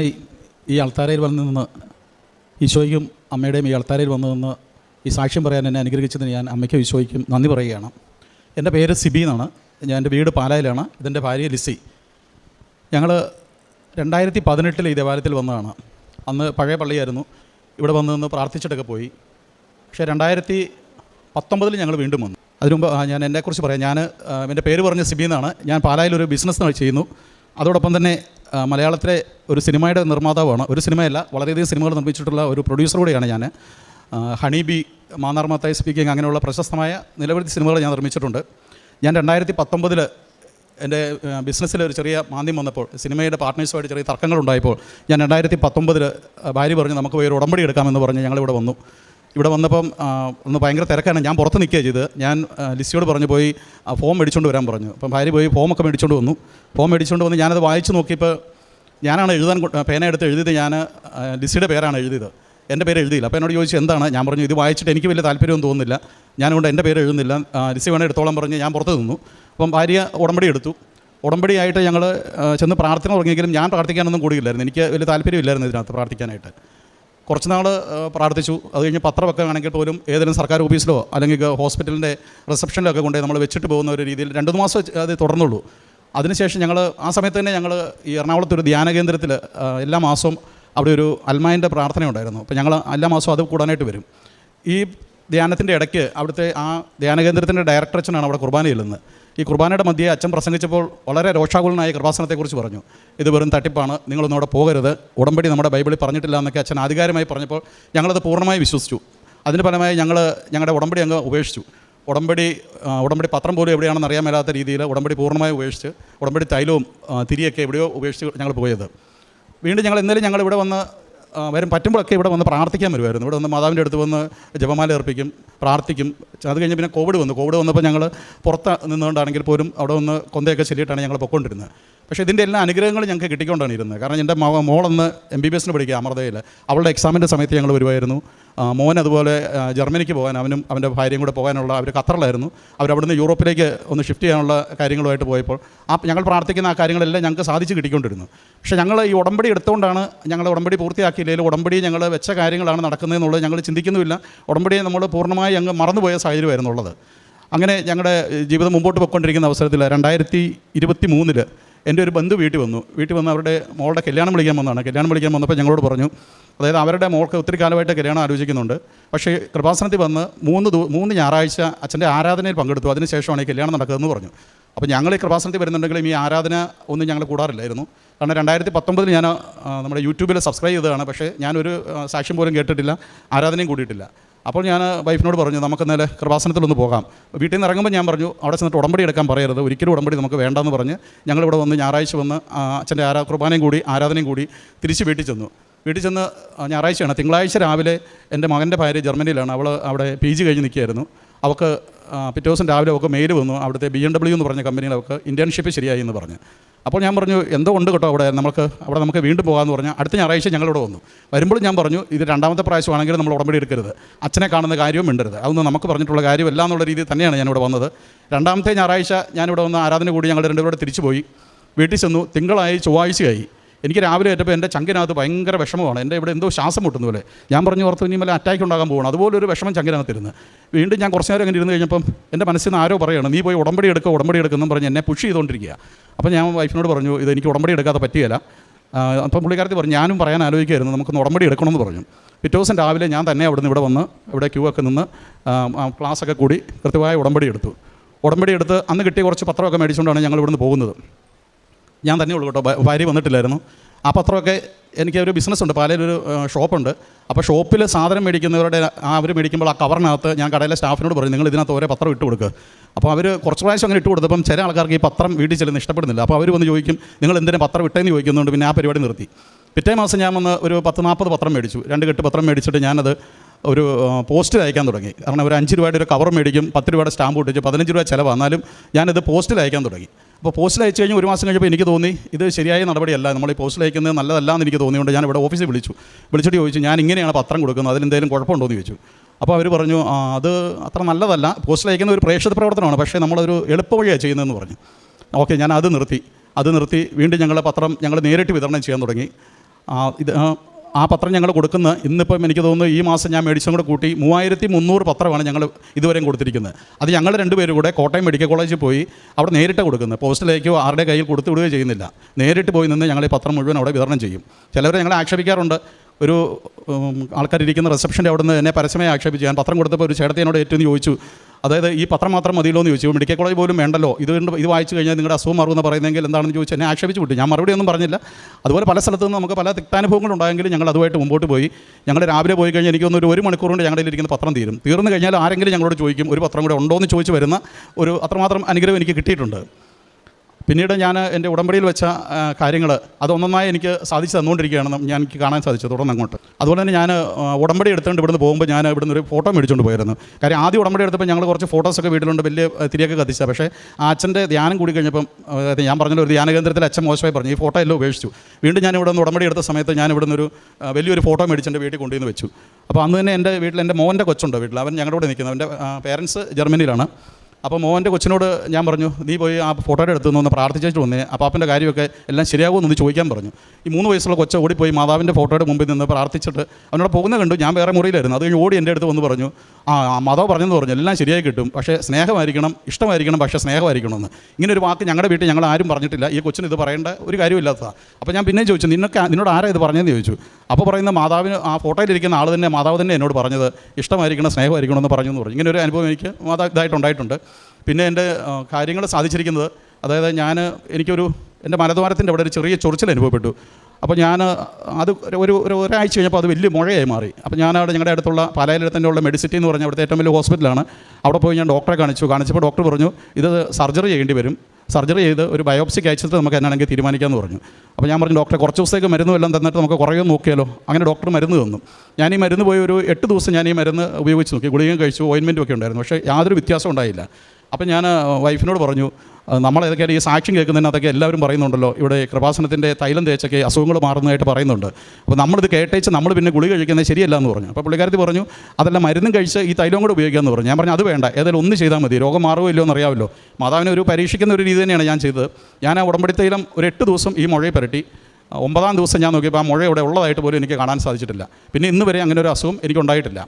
ആദ്യമായി ഈ അൾത്താരയിൽ വന്ന് നിന്ന് ഈശോയ്ക്കും അമ്മയുടെയും ഈ അൾത്താരയിൽ വന്നു നിന്ന് ഈ സാക്ഷ്യം പറയാൻ എന്നെ അനുഗ്രഹിച്ചതിന് ഞാൻ അമ്മയ്ക്കും ഈശോയ്ക്കും നന്ദി പറയുകയാണ്. എന്റെ പേര് സിബി എന്നാണ്. ഞാൻ എന്റെ വീട് പാലായിലാണ്. ഇതെന്റെ ഭാര്യ ലിസി. ഞങ്ങൾ രണ്ടായിരത്തി പതിനെട്ടിൽ ഈ ദേവാലയത്തിൽ വന്നതാണ്. അന്ന് പഴയ പള്ളിയായിരുന്നു. ഇവിടെ വന്ന് നിന്ന് പ്രാർത്ഥിച്ചിട്ടൊക്കെ പോയി. പക്ഷേ രണ്ടായിരത്തി പത്തൊമ്പതിൽ ഞങ്ങൾ വീണ്ടും വന്നു. അതിനു മുമ്പ് ഞാൻ എന്നെക്കുറിച്ച് പറയാം. ഞാൻ എന്റെ പേര് പറഞ്ഞ സിബി എന്നാണ്. ഞാൻ പാലായിൽ ഒരു ബിസിനസ് ചെയ്യുന്നു. അതോടൊപ്പം തന്നെ മലയാളത്തിലെ ഒരു സിനിമയുടെ നിർമ്മാതാവാണ്. ഒരു സിനിമയല്ല വളരെയധികം സിനിമകൾ നിർമ്മിച്ചിട്ടുള്ള ഒരു പ്രൊഡ്യൂസർ കൂടിയാണ് ഞാൻ ഹണിബി മാന്നാർ മത്തായി സ്പീക്കിംഗ് അങ്ങനെയുള്ള പ്രശസ്തമായ നിരവധി സിനിമകൾ ഞാൻ നിർമ്മിച്ചിട്ടുണ്ട്. ഞാൻ രണ്ടായിരത്തി പത്തൊമ്പതിൽ എന്റെ ബിസിനസ്സിൽ ഒരു ചെറിയ മാന്ദ്യം വന്നപ്പോൾ സിനിമയുടെ പാർട്ട്നേഴ്സുമായിട്ട് ചെറിയ തർക്കങ്ങളുണ്ടായപ്പോൾ ഞാൻ രണ്ടായിരത്തി പത്തൊമ്പതിൽ ഭാര്യ പറഞ്ഞു നമുക്ക് പോയി ഒരു ഉടമ്പടി എടുക്കാമെന്ന് പറഞ്ഞ് ഞങ്ങളിവിടെ വന്നു. ഇവിടെ വന്നപ്പം ഒന്ന് ഭയങ്കര തിരക്കാണ്. ഞാൻ പുറത്ത് നിൽക്കുക ചെയ്ത് ഞാൻ ലിസ്റ്റിയോട് പറഞ്ഞു പോയി ഫോം മേടിച്ചുകൊണ്ട് വരാൻ പറഞ്ഞു. അപ്പം ഭാര്യ പോയി ഫോമൊക്കെ മേടിച്ചുകൊണ്ട് വന്നു. ഫോം മേടിച്ചുകൊണ്ട് വന്ന് ഞാനത് വായിച്ചു നോക്കിയപ്പോൾ ഞാനാണ് എഴുതാൻ പേന എടുത്ത് എഴുതിയത് ഞാൻ ലിസിയുടെ പേരാണ് എഴുതിയത്. എന്റെ പേര് എഴുതിയില്ല. അപ്പോൾ എന്നോട് ചോദിച്ചു എന്താണ്? ഞാൻ പറഞ്ഞു ഇത് വായിച്ചിട്ട് എനിക്ക് വലിയ താല്പര്യമൊന്നും തോന്നുന്നില്ല. ഞാനുകൊണ്ട് എന്റെ പേര് എഴുതുന്നില്ല. ലിസി വേണേൽ എടുത്തോളം പറഞ്ഞ് ഞാൻ പുറത്ത് നിന്നു. അപ്പം ഭാര്യ ഉടമ്പടി എടുത്തു. ഉടമ്പടിയായിട്ട് ഞങ്ങൾ ചെന്ന് പ്രാർത്ഥന തുടങ്ങിയെങ്കിലും ഞാൻ പ്രാർത്ഥിക്കാനൊന്നും കൂടിയില്ലായിരുന്നു. എനിക്ക് വലിയ താല്പര്യമില്ലായിരുന്നു ഇതിനകത്ത് പ്രാർത്ഥിക്കാനായിട്ട്. കുറച്ച് നാൾ പ്രാർത്ഥിച്ചു. അത് കഴിഞ്ഞ് പത്രമൊക്കെ ആണെങ്കിൽ പോലും ഏതെങ്കിലും സർക്കാർ ഓഫീസിലോ അല്ലെങ്കിൽ ഹോസ്പിറ്റലിന്റെ റിസപ്ഷനിലോ ഒക്കെ കൊണ്ടുപോയി നമ്മൾ വെച്ചിട്ട് പോകുന്ന ഒരു രീതിയിൽ രണ്ട് മാസം അത് തുടർന്നുള്ളൂ. അതിനുശേഷം ഞങ്ങൾ ആ സമയത്ത് തന്നെ ഞങ്ങൾ ഈ എറണാകുളത്ത് ഒരു ധ്യാന കേന്ദ്രത്തിൽ എല്ലാ മാസവും അവിടെ ഒരു അൽമായന്റെ പ്രാർത്ഥന ഉണ്ടായിരുന്നു. അപ്പോൾ ഞങ്ങൾ എല്ലാ മാസവും അത് കൂടാനായിട്ട് വരും. ഈ ധ്യാനത്തിന്റെ ഇടയ്ക്ക് അവിടുത്തെ ആ ധ്യാന കേന്ദ്രത്തിന്റെ ഡയറക്ടർ അച്ഛനാണ് അവിടെ കുർബാന ചെല്ലുന്നത് ഈ കുർബാനയുടെ മധ്യേ അച്ഛൻ പ്രസംഗിച്ചപ്പോൾ വളരെ രോഷാകുലനായ കൃപാസനത്തെക്കുറിച്ച് പറഞ്ഞു. ഇത് വെറും തട്ടിപ്പാണ്. നിങ്ങളൊന്നും അവിടെ പോകരുത്. ഉടമ്പടി നമ്മുടെ ബൈബിളിൽ പറഞ്ഞിട്ടില്ല എന്നൊക്കെ അച്ഛൻ ആധികാരമായി പറഞ്ഞപ്പോൾ ഞങ്ങളത് പൂർണമായി വിശ്വസിച്ചു. അതിന് ഫലമായി ഞങ്ങൾ ഞങ്ങളുടെ ഉടമ്പടി അങ്ങ് ഉപേക്ഷിച്ചു. ഉടമ്പടി ഉടമ്പടി പത്രം പോലും എവിടെയാണെന്ന് അറിയാൻ മേലാത്ത രീതിയിൽ ഉടമ്പടി പൂർണമായി ഉപേക്ഷിച്ച് ഉടമ്പടി തൈലവും തിരിയൊക്കെ എവിടെയോ ഉപേക്ഷിച്ച് ഞങ്ങൾ പോയത്. വീണ്ടും ഞങ്ങൾ ഇന്നലെ ഞങ്ങൾ ഇവിടെ വന്ന് വരും പറ്റുമ്പോഴൊക്കെ ഇവിടെ വന്ന് പ്രാർത്ഥിക്കാൻ വരുമായിരുന്നു. ഇവിടെ വന്ന് മാതാവിന്റെ അടുത്ത് വന്ന് ജപമാല അർപ്പിക്കും പ്രാർത്ഥിക്കും. അത് കഴിഞ്ഞ് പിന്നെ കോവിഡ് വന്നു. കോവിഡ് വന്നപ്പോൾ ഞങ്ങൾ പുറത്ത് നിന്നുകൊണ്ടാണെങ്കിൽ പോലും അവിടെ വന്ന് കൊന്തയൊക്കെ ചെല്ലിയിട്ടാണ് ഞങ്ങൾ പൊയ്ക്കൊണ്ടിരുന്നത്. പക്ഷേ ഇതിന്റെ എല്ലാ അനുഗ്രഹങ്ങളും ഞങ്ങൾക്ക് കിട്ടിക്കൊണ്ടാണ് ഇരുന്നത്. കാരണം എന്റെ മക മോളൊന്ന് എം ബി ബി എസിന് പഠിക്കുക അമൃതയിൽ. അവളുടെ എക്സാമിന്റെ സമയത്ത് ഞങ്ങൾ വരുമായിരുന്നു മോൻ അതുപോലെ ജർമ്മനിക്ക് പോകാൻ അവനും അവന്റെ ഭാര്യയും കൂടെ പോകാനുള്ള അവർ ഖത്തറിലായിരുന്നു. അവരവിടുന്ന് യൂറോപ്പിലേക്ക് ഒന്ന് ഷിഫ്റ്റ് ചെയ്യാനുള്ള കാര്യങ്ങളുമായിട്ട് പോയപ്പോൾ ആ ഞങ്ങൾ പ്രാർത്ഥിക്കുന്ന ആ കാര്യങ്ങളെല്ലാം ഞങ്ങൾക്ക് സാധിച്ച് കിട്ടിക്കൊണ്ടിരുന്നു. പക്ഷേ ഞങ്ങൾ ഈ ഉടമ്പടി എടുത്തുകൊണ്ടാണ് ഞങ്ങൾ ഉടമ്പടി പൂർത്തിയാക്കിയില്ലെങ്കിൽ ഉടമ്പടി ഞങ്ങൾ വെച്ച കാര്യങ്ങളാണ് നടക്കുന്നതെന്നുള്ളത് ഞങ്ങൾ ചിന്തിക്കുന്നുമില്ല. ഉടമ്പടിയെ നമ്മൾ പൂർണമായി അങ്ങ് മറന്നുപോയ സാഹചര്യമായിരുന്നുള്ളത് അങ്ങനെ ഞങ്ങളുടെ ജീവിതം മുമ്പോട്ട് പോയിക്കൊണ്ടിരിക്കുന്ന അവസരത്തിൽ രണ്ടായിരത്തി ഇരുപത്തി മൂന്നിൽ എന്റെ ഒരു ബന്ധു വീട്ടിൽ വന്നു. വീട്ടിൽ വന്ന് അവരുടെ മോളുടെ കല്യാണം വിളിക്കാൻ വന്നതാണ്. കല്യാണം വിളിക്കാൻ വന്നപ്പോൾ ഞങ്ങളോട് പറഞ്ഞു അതായത് അവരുടെ മോൾക്ക് ഒത്തിരി കാലമായിട്ട് കല്യാണം ആലോചിക്കുന്നുണ്ട്. പക്ഷേ കൃപാസനത്തിൽ വന്ന് മൂന്ന് മൂന്ന് ഞായറാഴ്ച അച്ഛന്റെ ആരാധനയിൽ പങ്കെടുത്തു. അതിനുശേഷമാണ് ഈ കല്യാണം നടക്കുന്നതെന്ന് പറഞ്ഞു. അപ്പോൾ ഞങ്ങൾ ഈ കൃപാസനത്തിൽ വരുന്നുണ്ടെങ്കിലും ഈ ആരാധന ഒന്നും ഞങ്ങൾ കൂടാറില്ലായിരുന്നു. കാരണം രണ്ടായിരത്തി പത്തൊമ്പതിൽ ഞാൻ നമ്മുടെ യൂട്യൂബിൽ സബ്സ്ക്രൈബ് ചെയ്തതാണ്. പക്ഷേ ഞാനൊരു സാക്ഷ്യം പോലും കേട്ടിട്ടില്ല ആരാധനയും കൂടിയിട്ടില്ല. അപ്പോൾ ഞാൻ വൈഫിനോട് പറഞ്ഞു നമുക്ക് ഇന്നലെ കൃപാസനത്തിലൊന്ന് പോകാം. വീട്ടിൽ നിന്ന് ഇറങ്ങുമ്പോൾ ഞാൻ പറഞ്ഞു അവിടെ ചെന്നിട്ട് ഉടമ്പടി എടുക്കാൻ പറയരുത്. ഒരിക്കലും ഉടമ്പടി നമുക്ക് വേണ്ടെന്ന് പറഞ്ഞ് ഞങ്ങളിവിടെ വന്ന് ഞായറാഴ്ച വന്ന് അച്ഛന്റെ ആരാ കുർബാനയും കൂടി ആരാധനയും കൂടി തിരിച്ച് വീട്ടിൽ ചെന്നു. വീട്ടിൽ ചെന്ന് ഞായറാഴ്ചയാണ്. തിങ്കളാഴ്ച രാവിലെ എന്റെ മകന്റെ ഭാര്യ ജർമ്മനിയിലാണ്. അവൾ അവിടെ പി ജി കഴിഞ്ഞ് നിൽക്കുകയായിരുന്നു. അവൾക്ക് പിറ്റേ ദിവസം രാവിലെ അവൾക്ക് മെയിൽ വന്നു. അവിടുത്തെ ബി എം ഡബ്ല്യു എന്ന് പറഞ്ഞ കമ്പനിയിൽ അവൾക്ക് ഇന്റേൺഷിപ്പ് ശരിയായി എന്ന് പറഞ്ഞു. അപ്പോൾ ഞാൻ പറഞ്ഞു എന്തോ ഉണ്ട് കേട്ടോ അവിടെ? നമുക്ക് അവിടെ നമുക്ക് വീണ്ടും പോകാമെന്ന് പറഞ്ഞാൽ അടുത്ത ഞായറാഴ്ച ഞങ്ങളിവിടെ വന്നു. വരുമ്പോഴും ഞാൻ പറഞ്ഞു ഇത് രണ്ടാമത്തെ പ്രാവശ്യമാണെങ്കിൽ നമ്മൾ ഉടമ്പടി എടുക്കരുത്. അച്ഛനെ കാണുന്ന കാര്യവും മിണ്ടരുത്. അതൊന്നും നമുക്ക് പറഞ്ഞിട്ടുള്ള കാര്യമല്ല എന്നുള്ള രീതിയിൽ തന്നെയാണ് ഞാനിവിടെ വന്നത്. രണ്ടാമത്തെ ഞായറാഴ്ച ഞാനിവിടെ വന്ന് ആരാധന കൂടി ഞങ്ങൾ രണ്ടുപേരോട് തിരിച്ചു പോയി വീട്ടിൽ ചെന്നു തിങ്കളായി ചൊവ്വാഴ്ചയായി. എനിക്ക് രാവിലെ ഏറ്റപ്പോൾ എന്റെ ചങ്കിനകത്ത് ഭയങ്കര വിഷമമാണ്. എന്റെ ഇവിടെ എന്തോ ശ്വാസം മുട്ടുന്ന പോലെ. ഞാൻ പറഞ്ഞു ഓർത്തു ഇനി വല്ല അറ്റാക്ക് ഉണ്ടാകാൻ പോകണം അതുപോലെ ഒരു വിഷമം ചങ്കിനകത്തിരുന്ന്. വീണ്ടും ഞാൻ കുറച്ച് നേരം അങ്ങനെ ഇരുന്ന് കഴിഞ്ഞപ്പം എന്റെ മനസ്സിൽ നിന്ന് ആരോ പറയണം നീ പോയി ഉടമ്പടി എടുക്കുക ഉടമ്പടി എടുക്കുന്നെന്ന് പറഞ്ഞ് എന്നെ പുഷ് ചെയ്തുകൊണ്ടിരിക്കുക. അപ്പോൾ ഞാൻ വൈഫിനോട് പറഞ്ഞു ഇത് എനിക്ക് ഉടമ്പടി എടുക്കാതെ പറ്റിയല്ല. അപ്പം പുള്ളിക്കാരത്തി പറഞ്ഞു ഞാനും പറയാൻ ആലോചിക്കായിരുന്നു നമുക്കൊന്ന് ഉടമ്പടി എടുക്കണമെന്ന് പറഞ്ഞു. പിറ്റേ ദിവസം രാവിലെ ഞാൻ തന്നെ അവിടുന്ന് ഇവിടെ വന്ന് ഇവിടെ ക്യൂ ഒക്കെ നിന്ന് ക്ലാസ്സൊക്കെ കൂടി കൃത്യമായ ഉടമ്പടി എടുത്തു. ഉടമ്പടി എടുത്ത് അന്ന് കിട്ടിയ കുറച്ച് പത്രമൊക്കെ മേടിച്ചുകൊണ്ടാണ് ഞങ്ങൾ ഇവിടുന്ന് പോകുന്നത്. ഞാൻ തന്നെ ഉള്ളൂ കേട്ടോ. ഭാര്യ വന്നിട്ടില്ലായിരുന്നു. ആ പത്രമൊക്കെ എനിക്ക് ഒരു ബിസിനസ് ഉണ്ട് പാലയിലൊരു ഒരു ഷോപ്പുണ്ട്. അപ്പോൾ ഷോപ്പിൽ സാധനം മേടിക്കുന്നവരുടെ അവർ മേടിക്കുമ്പോൾ ആ കവറിനകത്ത് ഞാൻ കടയിലെ സ്റ്റാഫിനോട് പറയും നിങ്ങൾ ഇതിനകത്ത് ഓരോ പത്രം ഇട്ട് കൊടുക്കുക അപ്പോൾ അവർ കുറച്ച് പ്രാവശ്യം അങ്ങനെ ഇട്ട് കൊടുത്തപ്പം ചില ആൾക്കാർക്ക് ഈ പത്രം വീട്ടിൽ ചെല്ലുന്ന ഇഷ്ടപ്പെടുന്നില്ല. അപ്പോൾ അവർ വന്ന് ചോദിക്കും നിങ്ങൾ എന്തിനാ പത്രം ഇട്ടേന്ന്? ചോദിക്കുന്നുണ്ട് പിന്നെ ആ പരിപാടി നിർത്തി. പിറ്റേ മാസം ഞാൻ വന്ന് ഒരു പത്ത് നാൽപ്പത് പത്രം മേടിച്ചു. രണ്ട് കെട്ട് പത്രം മേടിച്ചിട്ട് ഞാനത് ഒരു പോസ്റ്റിൽ അയക്കാൻ തുടങ്ങി. കാരണം ഒരു അഞ്ച് രൂപയുടെ ഒരു കവർ മേടിക്കും പത്ത് രൂപയുടെ സ്റ്റാമ്പ് ഒട്ടിച്ച് പതിനഞ്ച് രൂപ ചിലവ്. എന്നാലും ഞാനിത് പോസ്റ്റിൽ അയക്കാൻ തുടങ്ങി. അപ്പോൾ പോസ്റ്റിൽ അയച്ചു കഴിഞ്ഞ് ഒരു മാസം കഴിഞ്ഞപ്പോൾ എനിക്ക് തോന്നി ഇത് ശരിയായ നടപടിയല്ല. നമ്മൾ ഈ പോസ്റ്റിൽ അയക്കുന്നത് നല്ലതല്ല എന്ന് എനിക്ക് തോന്നിയുകൊണ്ട് ഞാൻ ഇവിടെ ഓഫീസിൽ വിളിച്ചു. വിളിച്ചിട്ട് ചോദിച്ചു ഞാൻ ഇങ്ങനെയാണ് പത്രം കൊടുക്കുന്നത്? അതിലെന്തെങ്കിലും കുഴപ്പമുണ്ടോ? എന്ന് ചോദിച്ചു. അപ്പോൾ അവർ പറഞ്ഞു അത് അത്ര നല്ലതല്ല. പോസ്റ്റിൽ അയക്കുന്ന ഒരു പ്രേക്ഷിത പ്രവർത്തനമാണ്. പക്ഷേ നമ്മളൊരു എളുപ്പവഴിയാണ് ചെയ്യുന്നതെന്ന് പറഞ്ഞു. ഓക്കെ ഞാൻ അത് നിർത്തി. അത് നിർത്തി വീണ്ടും ഞങ്ങളുടെ പത്രം ഞങ്ങൾ നേരിട്ട് വിതരണം ചെയ്യാൻ തുടങ്ങി. ഇത് ആ, പത്രം ഞങ്ങൾ കൊടുക്കുന്ന ഇന്നിപ്പം എനിക്ക് തോന്നുന്നു ഈ മാസം ഞാൻ മേടിച്ചും കൂടെ കൂട്ടി മൂവായിരത്തി മുന്നൂറ് പത്രമാണ് ഞങ്ങൾ ഇതുവരെയും കൊടുത്തിരിക്കുന്നത്. അത് ഞങ്ങൾ രണ്ടുപേരും കൂടെ കോട്ടയം മെഡിക്കൽ കോളേജിൽ പോയി അവിടെ നേരിട്ട് കൊടുക്കുന്നത്. പോസ്റ്റിലേക്കോ ആരുടെ കയ്യിൽ കൊടുത്തു വിടുകയോ ചെയ്യുന്നില്ല. നേരിട്ട് പോയി നിന്ന് ഞങ്ങൾ ഈ പത്രം മുഴുവൻ അവിടെ വിതരണം ചെയ്യും. ചിലവർ ഞങ്ങളെ ആക്ഷേപിക്കാറുണ്ട്. ഒരു ആൾക്കാരിരിക്കുന്ന റിസപ്ഷന്റെ അവിടെ നിന്ന് എന്നെ പരസ്യമായി ആക്ഷേപിച്ചു. ഞാൻ പത്രം കൊടുത്തപ്പോൾ ഒരു ചേട്ടത്തിനോട് ഏറ്റവും ചോദിച്ചു അതായത് ഈ പത്രം മാത്രം മതിയല്ലോ എന്ന് ചോദിച്ചു. മെഡിക്കൽ കോളേജ് പോലും വേണ്ടല്ലോ. ഇത് ഇത് വായിച്ചു കഴിഞ്ഞാൽ നിങ്ങളുടെ അസുഖം മാറുമെന്ന് പറയുന്നെങ്കിൽ എന്താണെന്ന് ചോദിച്ചു എന്നെ ആക്ഷേപിച്ചു വിട്ടു. ഞാൻ മറുപടി ഒന്നും പറഞ്ഞില്ല. അതുപോലെ പല സ്ഥലത്തു നിന്ന് നമുക്ക് പല തിക്താനുഭവങ്ങൾ ഉണ്ടായെങ്കിലും ഞങ്ങൾ അതുമായിട്ട് മുമ്പോട്ട് പോയി. ഞങ്ങൾ രാവിലെ പോയി കഴിഞ്ഞാൽ എനിക്ക് തോന്നുന്നു ഒരു മണിക്കൂർ കൊണ്ട് ഞങ്ങളുടെ ഇരിക്കുന്ന പത്രം തീരും. തീർന്നു കഴിഞ്ഞാൽ ആരെങ്കിലും ഞങ്ങളോട് ചോദിക്കും ഒരു പത്രം കൂടെ ഉണ്ടോ? എന്ന് ചോദിച്ച് വരുന്ന ഒരു അത്രമാത്രം അനുഗ്രഹം എനിക്ക് കിട്ടിയിട്ടുണ്ട്. പിന്നീട് ഞാൻ എന്റെ ഉടമ്പടിയിൽ വെച്ച കാര്യങ്ങൾ അതൊന്നൊന്നായി എനിക്ക് സാധിച്ചു തന്നുകൊണ്ടിരിക്കുകയാണ് ഞാൻ എനിക്ക് കാണാൻ സാധിച്ചു തുടർന്ന് അങ്ങോട്ട്. അതുപോലെ തന്നെ ഞാൻ ഉടമ്പടി എടുത്തുകൊണ്ട് ഇവിടുന്ന് പോകുമ്പോൾ ഞാൻ ഇവിടുന്ന് ഒരു ഫോട്ടോ മേടിച്ചുകൊണ്ട് പോയിരുന്നു. കാര്യം ആദ്യം ഉടമ്പടി എടുത്തപ്പോൾ ഞങ്ങൾ കുറച്ച് ഫോട്ടോസൊക്കെ വീട്ടിലുണ്ട് വലിയ തിരിയൊക്കെ കത്തിച്ച പക്ഷേ ആ അച്ഛന്റെ ധ്യാനം കൂടി കഴിഞ്ഞപ്പം ഞാൻ പറഞ്ഞല്ലോ ഒരു ധ്യാന കേന്ദ്രത്തിൽ അച്ഛൻ മോശമായി പറഞ്ഞു ഈ ഫോട്ടോ എല്ലാം ഉപേക്ഷിച്ചു. വീണ്ടും ഞാൻ ഇവിടെ നിന്ന് ഉടമ്പടി എടുത്ത സമയത്ത് ഞാൻ ഇവിടുന്ന് ഒരു വലിയൊരു ഫോട്ടോ മേടിച്ച് എന്റെ വീട്ടിൽ കൊണ്ടുവന്ന് വെച്ചു. അപ്പോൾ അന്ന് തന്നെ എന്റെ വീട്ടിൽ എന്റെ മോന്റെ കൊച്ചുണ്ട് വീട്ടിൽ. അവൻ ഞങ്ങളുടെ കൂടെ നിൽക്കുന്നത് അവന്റെ പേരൻസ് ജർമ്മനിയിലാണ്. അപ്പോൾ മോന്റെ കൊച്ചിനോട് ഞാൻ പറഞ്ഞു നീ പോയി ആ ഫോട്ടോയുടെ നിന്ന് ഒന്ന് പ്രാർത്ഥിച്ചിട്ട് വന്നേ. അപ്പോൾ അപ്പന്റെ കാര്യമൊക്കെ എല്ലാം ശരിയാകുമെന്ന് ഒന്ന് ചോദിക്കാൻ പറഞ്ഞു. ഈ മൂന്ന് വയസ്സുള്ള കൊച്ച ഓടിപ്പോയി മാതാവിന്റെ ഫോട്ടോയുടെ മുമ്പിൽ നിന്ന് പ്രാർത്ഥിച്ചിട്ട് അവനോട് പോകുന്ന കണ്ടു. ഞാൻ വേറെ മുറിയിലായിരുന്നു. അത് ഓടി എന്റെ അടുത്ത് വന്ന് പറഞ്ഞു ആ മാതാവ് പറഞ്ഞെന്ന് പറഞ്ഞു എല്ലാം ശരിയായി കിട്ടും. പക്ഷേ സ്നേഹമായിരിക്കണം ഇഷ്ടമായിരിക്കണം പക്ഷേ സ്നേഹമായിരിക്കണമെന്ന്. ഇങ്ങനെ ഒരു വാക്ക് ഞങ്ങളുടെ വീട്ടിൽ ഞങ്ങൾ ആരും പറഞ്ഞിട്ടില്ല. ഈ കൊച്ചിന് ഇത് പറയേണ്ട ഒരു കാര്യമില്ലാത്തതാണ് അപ്പോൾ ഞാൻ പിന്നെയും ചോദിച്ചു നിന്നൊക്കെ നിന്നോട് ആരാ ഇത് പറഞ്ഞതെന്ന് ചോദിച്ചു. അപ്പോൾ പറയുന്ന മാതാവിന് ആ ഫോട്ടോയിലിരിക്കുന്ന ആൾ തന്നെ മാതാവ് തന്നെ എന്നോട് പറഞ്ഞത് ഇഷ്ടമായിരിക്കണം സ്നേഹമായിരിക്കണം എന്ന് പറഞ്ഞു എന്ന് പറഞ്ഞു. ഇങ്ങനെ ഒരു അനുഭവം എനിക്ക് മാതാ ഇതായിട്ടുണ്ടായിട്ടുണ്ട് പിന്നെ എന്റെ കാര്യങ്ങൾ സാധിച്ചിരിക്കുന്നത് അതായത് ഞാൻ എനിക്കൊരു എന്റെ മലദ്വാരത്തിന്റെ അവിടെ ഒരു ചെറിയ ചൊറിച്ചിൽ അനുഭവപ്പെട്ടു. അപ്പോൾ ഞാൻ അത് ഒരു ഒരു ഒരാഴ്ച കഴിഞ്ഞപ്പോൾ അത് വലിയ മുഴയായി മാറി. അപ്പോൾ ഞാൻ അവിടെ ഞങ്ങളുടെ അടുത്തുള്ള പാലായിലെ തന്നെ ഉള്ള മെഡിസിറ്റി എന്ന് പറഞ്ഞ അവിടുത്തെ ഏറ്റവും വലിയ ഹോസ്പിറ്റലാണ്. അവിടെ പോയി ഞാൻ ഡോക്ടറെ കാണിച്ചു. കാണിച്ചപ്പോൾ ഡോക്ടർ പറഞ്ഞു ഇത് സർജറി ചെയ്യേണ്ടി വരും. സർജറി ചെയ്ത് ഒരു ബയോപ്സിക്ക് അയച്ചിട്ട് നമുക്ക് എന്നാണെങ്കിൽ തീരുമാനിക്കാമെന്ന് പറഞ്ഞു. അപ്പോൾ ഞാൻ പറഞ്ഞു ഡോക്ടറെ കുറച്ച് ദിവസത്തേക്ക് മരുന്നും തന്നിട്ട് നമുക്ക് കുറേ നോക്കിയാലോ? അങ്ങനെ ഡോക്ടർ മരുന്ന് തന്നു. ഞാൻ ഈ മരുന്ന് പോയി ഒരു എട്ട് ദിവസം ഞാൻ ഈ മരുന്ന് ഉപയോഗിച്ച് നോക്കി. ഗുളികയും കഴിച്ചു ഓയിൻമെന്റും ഒക്കെ ഉണ്ടായിരുന്നു. പക്ഷേ യാതൊരു വ്യത്യാസം ഉണ്ടായില്ല. അപ്പം ഞാൻ വൈഫിനോട് പറഞ്ഞു നമ്മൾ ഏതൊക്കെയാണ് ഈ സാക്ഷ്യം കേൾക്കുന്നതിനകത്തൊക്കെ എല്ലാവരും പറയുന്നുണ്ടല്ലോ ഇവിടെ കൃപാസനത്തിന്റെ തൈലം തേച്ചൊക്കെ അസുഖങ്ങൾ മാറുന്നതായിട്ട് പറയുന്നുണ്ട്. അപ്പോൾ നമ്മളിത് കേട്ടേച്ച് നമ്മൾ പിന്നെ ഗുളി കഴിക്കുന്നത് ശരിയല്ല എന്ന് പറഞ്ഞു. അപ്പോൾ പുള്ളിക്കാരത്തി പറഞ്ഞു അതെല്ലാം മരുന്നും കഴിച്ച് ഈ തൈലം കൂടെ ഉപയോഗിക്കാമെന്ന് പറഞ്ഞു. ഞാൻ പറഞ്ഞു അത് വേണ്ട ഏതായാലും ഒന്ന് ചെയ്താൽ മതി രോഗം മാറുമോ ഇല്ലയോ എന്ന് അറിയാമല്ലോ മാതാവിനെ ഒരു പരീക്ഷിക്കുന്ന ഒരു രീതി തന്നെയാണ് ഞാൻ ചെയ്തത്. ഞാൻ ആ ഉടമ്പടി തൈലം ഒരു എട്ട് ദിവസം ഈ മുഴയെ പുരട്ടി. ഒമ്പതാം ദിവസം ഞാൻ നോക്കിയപ്പോൾ ആ മുഴ ഇവിടെ ഉള്ളതായിട്ട് പോലും എനിക്ക് കാണാൻ സാധിച്ചിട്ടില്ല. പിന്നെ ഇന്ന് വരെ അങ്ങനെ ഒരു അസുഖം എനിക്കുണ്ടായിട്ടില്ല.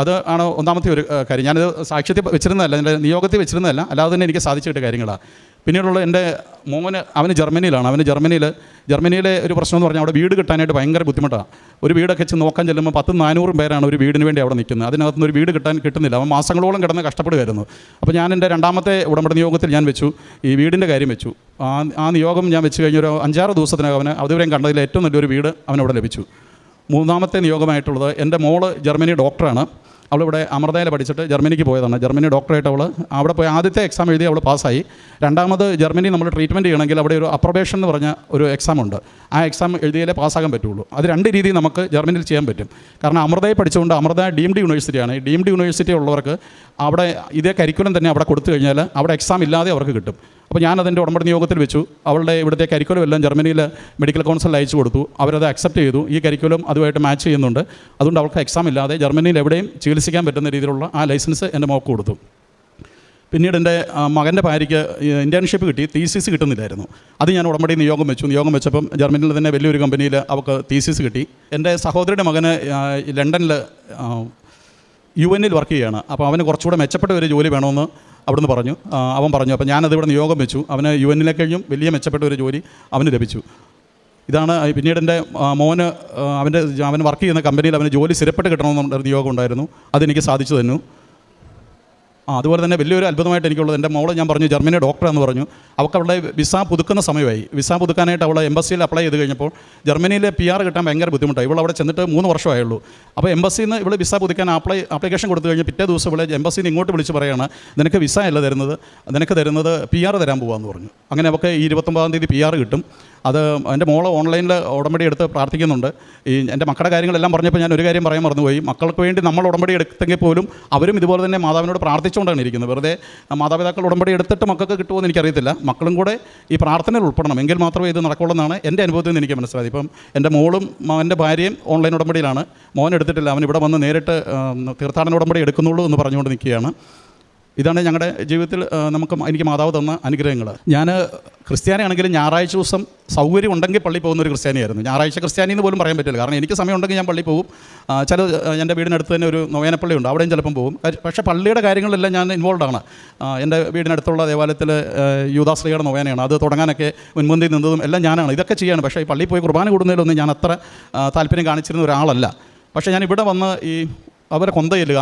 അത് ആണ് ഒന്നാമത്തെ ഒരു കാര്യം. ഞാനത് സാക്ഷ്യത്തിൽ വെച്ചിരുന്നതല്ല എന്റെ നിയോഗത്തിൽ വെച്ചിരുന്നതല്ല. അല്ലാതെ തന്നെ എനിക്ക് സാധിച്ചു കിട്ടിയ കാര്യങ്ങളാണ് പിന്നീടുള്ള എന്റെ മോന് അവന് ജർമ്മനിയിലാണ്. അവന് ജർമ്മനിയിൽ ജർമ്മനിയിലെ ഒരു പ്രശ്നം എന്ന് പറഞ്ഞാൽ അവിടെ വീട് കിട്ടാനായിട്ട് ഭയങ്കര ബുദ്ധിമുട്ടാണ് ഒരു വീടൊക്കെ ചെന്ന് നോക്കാൻ ചെല്ലുമ്പോൾ പത്തും നാനൂറും പേരാണ് ഒരു വീടിന് വേണ്ടി അവിടെ നിൽക്കുന്നത്. അതിനകത്തുനിന്ന് ഒരു വീട് കിട്ടാൻ കിട്ടുന്നില്ല. അവൻ മാസങ്ങളോളം കിടന്ന് കഷ്ടപ്പെടുമായിരുന്നു അപ്പോൾ ഞാൻ എന്റെ രണ്ടാമത്തെ ഉടമ്പടി നിയോഗത്തിൽ ഞാൻ വെച്ചു. ഈ വീടിന്റെ കാര്യം വെച്ചു. ആ ആ നിയോഗം ഞാൻ വെച്ച് കഴിഞ്ഞൊരു അഞ്ചാറ് ദിവസത്തിനകം അവന് അതുവരെയും കണ്ടതിൽ ഏറ്റവും നല്ലൊരു വീട് അവനവിടെ ലഭിച്ചു. മൂന്നാമത്തെ നിയോഗമായിട്ടുള്ളത് എന്റെ മോൾ ജർമ്മനി ഡോക്ടറാണ്. അവളിവിടെ അമൃതയിൽ പഠിച്ചിട്ട് ജർമ്മനിക്ക് പോയതാണ്. ജർമ്മനി ഡോക്ടറായിട്ട് അവൾ അവിടെ പോയി ആദ്യത്തെ എക്സാം എഴുതി അവൾ പാസ്സായി. രണ്ടാമത് ജർമ്മനി നമ്മൾ ട്രീറ്റ്മെന്റ് ചെയ്യണമെങ്കിൽ അവിടെ ഒരു അപ്രബേഷൻ എന്ന് പറഞ്ഞ ഒരു എക്സാം ഉണ്ട്. ആ എക്സാം എഴുതിയാലേ പാസ്സാകാൻ പറ്റുള്ളൂ. അത് രണ്ട് രീതിയിൽ നമുക്ക് ജർമ്മനിയിൽ ചെയ്യാൻ പറ്റും. കാരണം അമൃതയെ പഠിച്ചുകൊണ്ട് അമൃത ഡീംഡ് യൂണിവേഴ്സിറ്റിയാണ് ഡീംഡ് യൂണിവേഴ്സിറ്റി ഉള്ളവർക്ക് അവിടെ ഇതേ കരിക്കുലം തന്നെ അവിടെ കൊടുത്തു കഴിഞ്ഞാൽ അവിടെ എക്സാം ഇല്ലാതെ അവർക്ക് കിട്ടും. അപ്പോൾ ഞാൻ അതിന്റെ ഉടമ്പടി നിയോഗത്തിൽ വെച്ചു. അവളുടെ ഇവിടുത്തെ കരിക്കുലം എല്ലാം ജർമ്മനിയിൽ മെഡിക്കൽ കൗൺസിലിൽ അയച്ചു കൊടുത്തു. അവരത് അക്സെപ്റ്റ് ചെയ്തു. ഈ കരിക്കുലം അതുമായിട്ട് മാച്ച് ചെയ്യുന്നുണ്ട്. അതുകൊണ്ട് അവൾക്ക് എക്സാം ഇല്ലാതെ ജർമ്മനിയിൽ എവിടെയും ചികിത്സിക്കാൻ പറ്റുന്ന രീതിയിലുള്ള ആ ലൈസൻസ് എന്റെ മോക്ക് കൊടുത്തു. പിന്നീട് എന്റെ മകന്റെ ഭാര്യയ്ക്ക് ഇന്റേൺഷിപ്പ് കിട്ടി. തീസിസ് കിട്ടുന്നില്ലായിരുന്നു. അത് ഞാൻ ഉടമ്പടി നിയോഗം വെച്ചു. നിയോഗം വെച്ചപ്പം ജർമ്മനിയിൽ തന്നെ വലിയൊരു കമ്പനിയിൽ അവൾക്ക് തീസിസ് കിട്ടി. എന്റെ സഹോദരിയുടെ മകന് ലണ്ടനിൽ യു എന്നിൽ വർക്ക് ചെയ്യുകയാണ്. അപ്പോൾ അവന് കുറച്ചുകൂടെ മെച്ചപ്പെട്ട ഒരു ജോലി വേണമെന്ന് അവിടുന്ന് പറഞ്ഞു. അവൻ പറഞ്ഞു അപ്പോൾ ഞാനത് ഇവിടെ നിയോഗം വെച്ചു. അവന് യു എന്നിലെ കഴിഞ്ഞും വലിയ മെച്ചപ്പെട്ട ഒരു ജോലി അവന് ലഭിച്ചു. ഇതാണ് പിന്നീട് എന്റെ മോന് അവന്റെ അവൻ വർക്ക് ചെയ്യുന്ന കമ്പനിയിൽ അവന് ജോലി സ്ഥിരപ്പെട്ട് കിട്ടണമെന്നൊരു നിയോഗം ഉണ്ടായിരുന്നു. അതെനിക്ക് സാധിച്ചു തന്നു. ആ അതുപോലെ തന്നെ വലിയൊരു അത്ഭുതമായിട്ട് എനിക്കുള്ളത് എന്റെ മോളെ ഞാൻ പറഞ്ഞു ജർമ്മനി ഡോക്ടറാന്ന് പറഞ്ഞു. അവൾക്ക് അവളുടെ വിസ പുതുക്കുന്ന സമയമായി. വിസ പുതുക്കാനായിട്ട് അവൾ എംബസിയിൽ അപ്ലൈ ചെയ്ത് കഴിഞ്ഞപ്പോൾ ജർമ്മനിയിലെ പി ആർ കിട്ടാൻ ഭയങ്കര ബുദ്ധിമുട്ടായി. ഇവൾ അവിടെ ചെന്നിട്ട് മൂന്ന് വർഷമായുള്ളൂ. അപ്പോൾ എംബസിയിൽ നിന്ന് ഇവൾ വിസ പുതുക്കാൻ അപ്ലൈ ആപ്ലിക്കേഷൻ കൊടുത്തു കഴിഞ്ഞ് പിറ്റേ ദിവസം ഇവിടെ എംബസിയിൽ നിന്ന് ഇങ്ങോട്ട് വിളിച്ച് പറയുകയാണ് നിനക്ക് വിസ അല്ല തരുന്നത് നിനക്ക് തരുന്നത് പി ആർ തരാൻ പോകാമെന്ന് പറഞ്ഞു. അങ്ങനെ അവൾക്ക് ഈ ഇരുപത്തൊമ്പതാം തീയതി പി ആർ കിട്ടും. അത് എന്റെ മോൾ ഓൺലൈനിൽ ഉടമ്പടി എടുത്ത് പ്രാർത്ഥിക്കുന്നുണ്ട്. ഈ എന്റെ മക്കളുടെ കാര്യങ്ങളെല്ലാം പറഞ്ഞപ്പോൾ ഞാൻ ഒരു കാര്യം പറയാൻ മറന്നുപോയി. മക്കൾക്ക് വേണ്ടി നമ്മൾ ഉടമ്പടി എടുത്തെങ്കിൽ പോലും അവരും ഇതുപോലെ തന്നെ മാതാവിനോട് പ്രാർത്ഥിച്ചുകൊണ്ടാണ് ഇരിക്കുന്നത്. വെറുതെ മാതാപിതാക്കൾ ഉടമ്പടി എടുത്തിട്ട് മക്കൾക്ക് കിട്ടുമോ എനിക്കറിയത്തില്ല. മക്കളും കൂടെ ഈ പ്രാർത്ഥനയിൽ ഉൾപ്പെടണം. എങ്കിൽ മാത്രമേ ഇത് നടക്കുള്ളൂ എന്നാണ് എന്റെ അനുഭവത്തിൽ നിന്ന് എനിക്ക് മനസ്സിലായത്. ഇപ്പം എന്റെ മോളും എന്റെ ഭാര്യയും ഓൺലൈൻ ഉടമ്പടിയിലാണ്. മോൻ എടുത്തിട്ടില്ല. അവൻ ഇവിടെ വന്ന് നേരിട്ട് തീർത്ഥാടന ഉടമ്പടി എടുക്കുന്നുള്ളൂ എന്ന് പറഞ്ഞുകൊണ്ട് നിൽക്കുകയാണ്. ഇതാണ് ഞങ്ങളുടെ ജീവിതത്തിൽ നമുക്ക് എനിക്ക് മാതാവ് തന്ന അനുഗ്രഹങ്ങൾ ഞാൻ ക്രിസ്ത്യാനിയാണെങ്കിലും ഞായറാഴ്ച ദിവസം സൗകര്യം ഉണ്ടെങ്കിൽ പള്ളി പോകുന്ന ഒരു ക്രിസ്ത്യാനിയായിരുന്നു. ഞായറാഴ്ച ക്രിസ്ത്യാനി എന്ന് പോലും പറയാൻ പറ്റില്ല. കാരണം എനിക്ക് സമയം ഉണ്ടെങ്കിൽ ഞാൻ പള്ളി പോകും. ചില എന്റെ വീടിനടുത്ത് തന്നെ ഒരു നോയനപ്പള്ളി ഉണ്ട്. അവിടെയും ചിലപ്പം പോകും. പക്ഷേ- പള്ളിയുടെ കാര്യങ്ങളിലെല്ലാം ഞാൻ ഇൻവോൾവ് ആണ്. എന്റെ വീടിനടുത്തുള്ള ദേവാലയത്തിൽ യൂദാശ്രീയുടെ നോയനയാണ് അത് തുടങ്ങാനൊക്കെ മുൻപന്തി നിന്നതും എല്ലാം ഞാനാണ്. ഇതൊക്കെ ചെയ്യാണ്. പക്ഷേ ഈ പള്ളിയിൽ പോയി കുർബാന കൂടുന്നതിലൊന്നും ഞാൻ അത്ര താല്പര്യം കാണിച്ചിരുന്ന ഒരാളല്ല. പക്ഷേ ഞാൻ ഇവിടെ വന്ന് ഈ അവരെ കൊന്ത ചെല്ലുക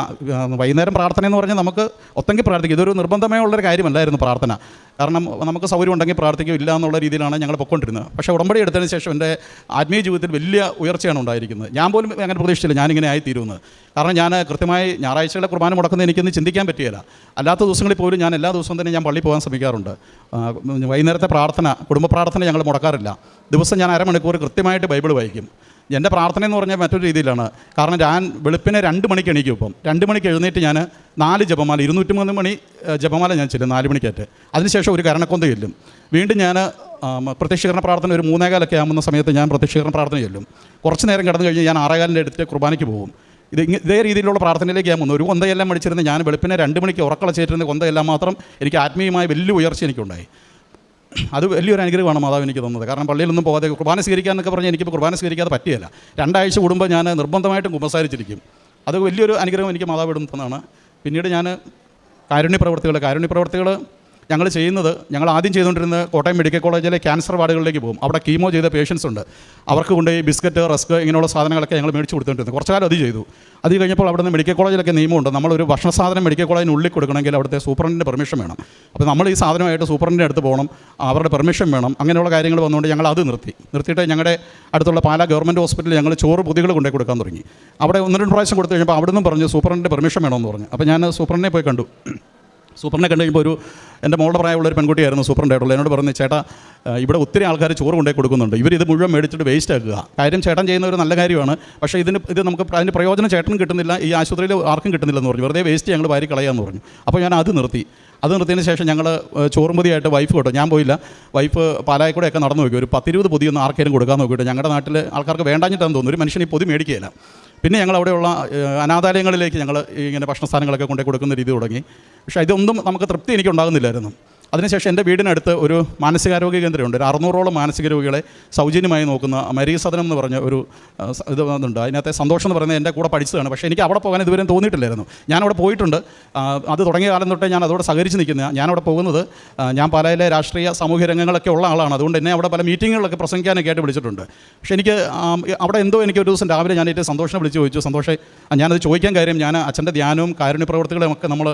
വൈകുന്നേരം പ്രാർത്ഥന എന്ന് പറഞ്ഞാൽ നമുക്ക് ഒത്തെങ്കിൽ പ്രാർത്ഥിക്കും ഇതൊരു നിർബന്ധമേ ഉള്ളൊരു കാര്യമല്ലായിരുന്നു പ്രാർത്ഥന. കാരണം നമുക്ക് സൗകര്യം ഉണ്ടെങ്കിൽ പ്രാർത്ഥിക്കും ഇല്ല എന്നുള്ള രീതിയിലാണ് ഞങ്ങൾ പൊയ്ക്കൊണ്ടിരുന്നത്. പക്ഷേ ഉടമ്പടി എടുത്തതിന് ശേഷം എന്റെ ആത്മീയ ജീവിതത്തിൽ വലിയ ഉയർച്ചയാണ് ഉണ്ടായിരിക്കുന്നത്. ഞാൻ പോലും അങ്ങനെ പ്രതീക്ഷിച്ചില്ല ഞാനിങ്ങനെ ആയിത്തീരുമെന്ന്. കാരണം ഞാൻ കൃത്യമായി ഞായറാഴ്ചകളെ കുർബാന മുടക്കുന്നത് എനിക്കൊന്ന് ചിന്തിക്കാൻ പറ്റിയില്ല. അല്ലാത്ത ദിവസങ്ങളിൽ പോലും ഞാൻ എല്ലാ ദിവസവും തന്നെ ഞാൻ പള്ളി പോകാൻ ശ്രമിക്കാറുണ്ട്. വൈകുന്നേരത്തെ പ്രാർത്ഥന കുടുംബ പ്രാർത്ഥന ഞങ്ങൾ മുടക്കാറില്ല. ദിവസം ഞാൻ അരമണിക്കൂർ കൃത്യമായിട്ട് ബൈബിൾ വായിക്കും. എന്റെ പ്രാർത്ഥന എന്ന് പറഞ്ഞാൽ മറ്റൊരു രീതിയിലാണ്. കാരണം ഞാൻ വെളുപ്പിനെ രണ്ട് മണിക്ക് എണീക്കും ഇപ്പം. രണ്ട് മണിക്ക് എഴുന്നേറ്റ് ഞാൻ നാല് ജപമാല ഇരുന്നൂറ്റി മൂന്ന് മണി ജപമാല ഞാൻ ചെല്ലും നാല് മണിക്കേറ്റ്. അതിനുശേഷം ഒരു കരണക്കൊന്ത ചെല്ലും. വീണ്ടും ഞാൻ പ്രത്യക്ഷീകരണ പ്രാർത്ഥന ഒരു മൂന്നേകാലൊക്കെ ആകുന്ന സമയത്ത് ഞാൻ പ്രത്യക്ഷീകരണ പ്രാർത്ഥന ചെല്ലും. കുറച്ച് നേരം കിടന്നു കഴിഞ്ഞ് ഞാൻ ആറേകാലിന്റെ അടുത്ത് കുർബാനയ്ക്ക് പോകും. ഇത് ഇതേ രീതിയിലുള്ള പ്രാർത്ഥനയിലേക്ക് ഞാൻ വന്നു ഒരു കൊന്തയെല്ലാം മടിച്ചിരുന്ന് ഞാൻ വെളുപ്പിനെ രണ്ട് മണിക്ക് ഉറക്കള ഉറക്കളച്ചേറ്റിരുന്ന കൊന്തയെല്ലാം മാത്രം എനിക്ക് ആത്മീയമായ വലിയ ഉയർച്ച എനിക്കുണ്ടായി. അത് വലിയൊരു അനുഗ്രഹമാണ് മാതാവ് എനിക്ക് തന്നത്. കാരണം പള്ളിയിലൊന്നും പോകാതെ കുർബാന സ്വീകരിക്കുക എന്നൊക്കെ പറഞ്ഞാൽ എനിക്കിപ്പോൾ കുർബാന സ്വീകരിക്കാതെ പറ്റിയല്ല രണ്ടാഴ്ച കൂടുമ്പോൾ ഞാൻ നിർബന്ധമായിട്ടും കുമ്പസാരിച്ചിരിക്കും. അത് വലിയൊരു അനുഗ്രഹം എനിക്ക് മാതാവ് ഇടുന്നതാണ്. പിന്നീട് ഞാൻ കാരുണ്യ പ്രവർത്തികൾ കാരുണ്യ പ്രവർത്തികൾ ഞങ്ങൾ ചെയ്യുന്നത് ഞങ്ങൾ ആദ്യം ചെയ്തുകൊണ്ടിരുന്നത് കോട്ടയം മെഡിക്കൽ കോളേജിലെ ക്യാൻസർ വാർഡുകളിലേക്ക് പോകും. അവിടെ കീമോ ചെയ്ത പേഷ്യൻസ് ഉണ്ട്. അവർക്ക് കൊണ്ടുപോയി ബിസ്ക്കറ്റ് റസ്ക് ഇങ്ങനെയുള്ള സാധനങ്ങളൊക്കെ ഞങ്ങൾ മേടിച്ച് കൊടുത്തുകൊണ്ടിരുന്നത് കുറച്ച് കാലം അത് ചെയ്തു. അത് കഴിഞ്ഞപ്പോൾ അവിടെ നിന്ന് മെഡിക്കൽ കോളേജിലൊക്കെ നിയമമുണ്ട്. നമ്മളൊരു ഭക്ഷണ സാധനം മെഡിക്കൽ കോളേജിന് ഉള്ളിൽ കൊടുക്കണമെങ്കിൽ അവിടുത്തെ സൂപ്രണ്ടിന്റെ പെർമിഷൻ വേണം. അപ്പോൾ നമ്മൾ ഈ സാധനമായിട്ട് സൂപ്രണ്ടിന്റെ അടുത്ത് പോകണം. അവരുടെ പെർമിഷൻ വേണം. അങ്ങനെയുള്ള കാര്യങ്ങൾ വന്നുകൊണ്ട് ഞങ്ങൾ അത് നിർത്തി. നിർത്തിയിട്ട് ഞങ്ങളുടെ അടുത്തുള്ള പാലാ ഗവൺമെന്റ് ഹോസ്പിറ്റലിൽ ഞങ്ങൾ ചോറ് പുതികൾ കൊണ്ടുപോയി കൊടുക്കാൻ തുടങ്ങി. അവിടെ ഒന്ന് രണ്ട് പ്രാവശ്യം കൊടുത്തു കഴിഞ്ഞപ്പോൾ അവിടെ നിന്നും പറഞ്ഞു സൂപ്രണ്ടിന്റെ പെർമിഷൻ വേണമെന്ന് പറഞ്ഞു. അപ്പോൾ ഞാൻ സൂപ്രണ്ടിനെ പോയി കണ്ടു. സൂപ്പറിനെ കണ്ടു കഴിയുമ്പോൾ ഒരു എന്റെ മോളുടെ പ്രായമുള്ള ഒരു പെൺകുട്ടിയായിരുന്നു സൂപ്പറിന്റെ എന്നോട് പറഞ്ഞു ചേട്ടാ ഇവിടെ ഒത്തിരി ആൾക്കാർ ചോറ് കൊണ്ടേ കൊടുക്കുന്നുണ്ട്. ഇവർ ഇത് മുഴുവൻ മേടിച്ചിട്ട് വേസ്റ്റ് ആക്കുക. കാര്യം ചേട്ടൻ ചെയ്യുന്ന ഒരു നല്ല കാര്യമാണ്. പക്ഷേ ഇതിന് ഇത് നമുക്ക് അതിന്റെ പ്രയോജനം ചേട്ടനും കിട്ടുന്നില്ല. ഈ ആശുപത്രിയിൽ ആർക്കും കിട്ടുന്നില്ലെന്ന് പറഞ്ഞു. വെറുതെ വേസ്റ്റ് ഞങ്ങൾ വാരി കളയാമെന്ന് പറഞ്ഞു. അപ്പോൾ ഞാൻ അത് നിർത്തി. അത് നിർത്തിയതിന് ശേഷം ഞങ്ങൾ ചോറുമ്പതിയായിട്ട് വൈഫ് കേട്ടോ ഞാൻ പോയില്ല. വൈഫ് പാലായിക്കൂടെയൊക്കെ നടന്നു നോക്കി. ഒരു പത്തിരുപത് പൊതിയൊന്നും ആർക്കെങ്കിലും കൊടുക്കാൻ നോക്കിയിട്ട് ഞങ്ങളുടെ നാട്ടിൽ ആൾക്കാർക്ക് വേണ്ടാഞ്ഞിട്ടാന്ന് തോന്നുന്നു. ഒരു മനുഷ്യൻ ഈ പൊതി മേടിക്കുകയില്ല. പിന്നെ ഞങ്ങൾ അവിടെയുള്ള അനാഥാലയങ്ങളിലേക്ക് ഞങ്ങൾ ഇങ്ങനെ ഭക്ഷണ സാധനങ്ങളൊക്കെ കൊണ്ടു കൊടുക്കുന്ന രീതി തുടങ്ങി. പക്ഷേ ഇതൊന്നും നമുക്ക് തൃപ്തി എനിക്ക് ഉണ്ടാകുന്നില്ലായിരുന്നു അതിനുശേഷം എന്റെ വീടിനടുത്ത് ഒരു മാനസികാരോഗ്യ കേന്ദ്രമുണ്ട്. ഒരു അറുന്നൂറോളം മാനസിക രോഗികളെ സൗജന്യമായി നോക്കുന്ന മരീ സദനം എന്ന് പറഞ്ഞ ഒരു ഇത് വന്നിട്ടുണ്ട്. അതിനകത്തെ സന്തോഷം എന്ന് പറയുന്നത് എന്റെ കൂടെ പഠിച്ചതാണ്. പക്ഷേ എനിക്ക് അവിടെ പോകാൻ ഇതുവരെ തോന്നിയിട്ടില്ലായിരുന്നു. ഞാനവിടെ പോയിട്ടുണ്ട്. അത് തുടങ്ങിയ കാലം തൊട്ടേ ഞാൻ അതോടെ സഹകരിച്ച് നിൽക്കുന്ന ഞാനവിടെ പോകുന്നത് ഞാൻ പാലയിലെ രാഷ്ട്രീയ സാമൂഹ്യ രംഗങ്ങളൊക്കെ ഉള്ള ആളാണ്. അതുകൊണ്ട് എന്നെ അവിടെ പല മീറ്റിങ്ങുകളിലൊക്കെ പ്രസംഗിക്കാനൊക്കെ ആയിട്ട് വിളിച്ചിട്ടുണ്ട്. പക്ഷേ എനിക്ക് അവിടെ എന്തോ എനിക്ക് ഒരു ദിവസം രാവിലെ ഞാൻ ഏറ്റവും സന്തോഷം വിളിച്ച് ചോദിച്ചു. സന്തോഷേ ഞാനത് ചോദിക്കാൻ കാര്യം ഞാൻ അച്ഛന്റെ ധ്യാനവും കാരുണ്യ പ്രവർത്തികളും ഒക്കെ നമ്മൾ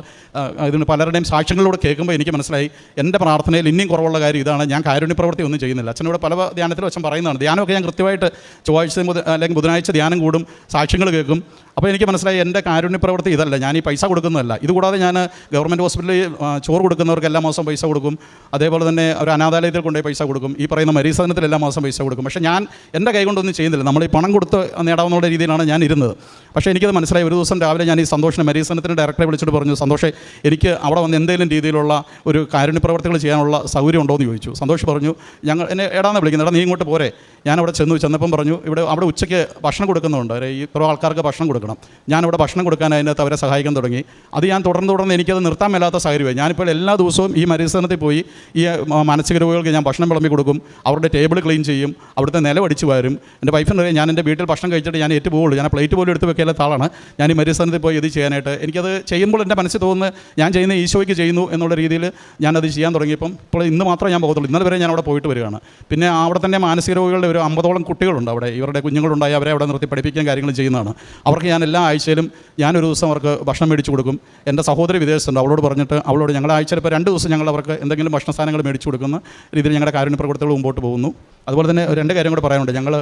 ഇതിന് പലരുടെയും സാക്ഷ്യങ്ങളിലൂടെ കേൾക്കുമ്പോൾ എനിക്ക് മനസ്സിലായി. എന്റെ പ്രാർത്ഥനയിൽ ഇനിയും കുറവുള്ള കാര്യം ഇതാണ്. ഞാൻ കാരുണ്യ പ്രവൃത്തി ഒന്നും ചെയ്യുന്നില്ല. അച്ഛനോട് പല ധ്യാനത്തിലും അച്ഛൻ പറയുന്നതാണ്. ധ്യാനമൊക്കെ ഞാൻ കൃത്യമായിട്ട് ചൊവ്വാഴ്ച അല്ലെങ്കിൽ ബുധനാഴ്ച ധ്യാനം കൂടും സാക്ഷ്യങ്ങൾ കേൾക്കും. അപ്പോൾ എനിക്ക് മനസ്സിലായി എന്റെ കാരുണ്യ പ്രവൃത്തി ഇതല്ല. ഞാൻ ഈ പൈസ കൊടുക്കുന്നതല്ല. ഇതുകൂടാതെ ഞാൻ ഗവൺമെന്റ് ഹോസ്പിറ്റലിൽ ചോറ് കൊടുക്കുന്നവർക്ക് എല്ലാ മാസം പൈസ കൊടുക്കും. അതേപോലെ തന്നെ ഒരു അനാഥാലയത്തിൽ കൊണ്ടുപോയി പൈസ കൊടുക്കും. ഈ പറയുന്ന മരീസദനത്തിൽ എല്ലാ മാസം പൈസ കൊടുക്കും. പക്ഷേ ഞാൻ എന്റെ കൈ കൊണ്ടൊന്നും ചെയ്യുന്നില്ല. നമ്മൾ ഈ പണം കൊടുത്ത് നേടാവുന്ന രീതിയിലാണ് ഞാൻ ഇരുന്നത്. പക്ഷേ എനിക്കത് മനസ്സിലായി. ഒരു ദിവസം രാവിലെ ഞാൻ ഈ സന്തോഷം മരീസനത്തിന്റെ ഡയറക്ടറെ വിളിച്ചിട്ട് പറഞ്ഞു സന്തോഷേ എനിക്ക് അവിടെ വന്ന് എന്തെങ്കിലും രീതിയിലുള്ള ഒരു കാരുണ്യ പ്രവർത്തികൾ ചെയ്യാനുള്ള സൗകര്യം ഉണ്ടോ എന്ന് ചോദിച്ചു. സന്തോഷ് പറഞ്ഞു ഞങ്ങൾ എന്നെ എടാന്ന് വിളിക്കുന്നത്. എടാ നീ ഇങ്ങോട്ട് പോരെ. ഞാൻ അവിടെ ചെന്നു ചെന്നപ്പം പറഞ്ഞു ഇവിടെ അവിടെ ഉച്ചയ്ക്ക് ഭക്ഷണം കൊടുക്കുന്നുണ്ട്. ഈ ഇത്ര ആൾക്കാർക്ക് ഭക്ഷണം കൊടുക്കണം. ഞാൻ അവിടെ ഭക്ഷണം കൊടുക്കാൻ അതിനകത്ത് അവരെ സഹായിക്കാൻ തുടങ്ങി. അത് ഞാൻ തുടർന്ന് തുടർന്ന് എനിക്കത് നിർത്താൻ മേലാത്ത സാഹചര്യമായി. ഞാനിപ്പോൾ എല്ലാ ദിവസവും ഈ മരീസനത്തിൽ പോയി ഈ മാനസിക രോഗികൾക്ക് ഞാൻ ഭക്ഷണം വിളമ്പി കൊടുക്കും. അവരുടെ ടേബിൾ ക്ലീൻ ചെയ്യും. അവിടുത്തെ നിലവടിച്ച് വാരും. എന്റെ വൈഫിന് ഞാൻ എന്റെ വീട്ടിൽ ഭക്ഷണം കഴിച്ചിട്ട് ഞാൻ ഏറ്റു പോകുള്ളൂ ഞാൻ പ്ലേറ്റ് പോലും എടുത്ത് വെക്കാനുള്ള താളാണ് ഞാൻ ഈ മരീസനത്തിൽ പോയി ഇത് ചെയ്യാനായിട്ട്. എനിക്കത് ചെയ്യുമ്പോൾ എന്റെ മനസ്സിൽ തോന്നുന്നത് ഞാൻ ചെയ്യുന്ന ഈശോയ്ക്ക് ചെയ്യുന്നു എന്നുള്ള രീതിയിൽ ഞാനത് ചെയ്യാൻ തുടങ്ങിയപ്പം ഇപ്പോൾ ഇന്ന് മാത്രമേ ഞാൻ പോകത്തുള്ളൂ. ഇന്നലെ വരെ ഞാൻ അവിടെ പോയിട്ട് വരികയാണ്. പിന്നെ അവിടെ തന്നെ മാനസിക രോഗികളുടെ ഒരു അമ്പതോളം കുട്ടികളുണ്ട് അവിടെ. ഇവരുടെ കുഞ്ഞുങ്ങളുണ്ടായി അവരെ അവിടെ നിർത്തി പഠിപ്പിക്കാൻ കാര്യങ്ങൾ ചെയ്യുന്നതാണ്. അവർക്ക് ഞാൻ എല്ലാ ആഴ്ചയിലും ഞാനൊരു ദിവസം അവർക്ക് ഭക്ഷണം മേടിച്ചു കൊടുക്കും. എന്റെ സഹോദരി വിദേശത്തുണ്ട്. അവളോട് പറഞ്ഞിട്ട് അവളോട് ഞങ്ങൾ ആഴ്ചയിൽ ഇപ്പോൾ രണ്ട് ദിവസം ഞങ്ങൾ അവർക്ക് എന്തെങ്കിലും ഭക്ഷണ സാധനങ്ങൾ മേടിച്ചു കൊടുക്കുന്ന രീതിയിൽ ഞങ്ങളുടെ കാരുണ്യ പ്രവർത്തനങ്ങൾ മുമ്പോട്ട് പോകുന്നു. അതുപോലെ തന്നെ രണ്ട് കാര്യം കൂടെ പറയാനുണ്ട്. ഞങ്ങൾ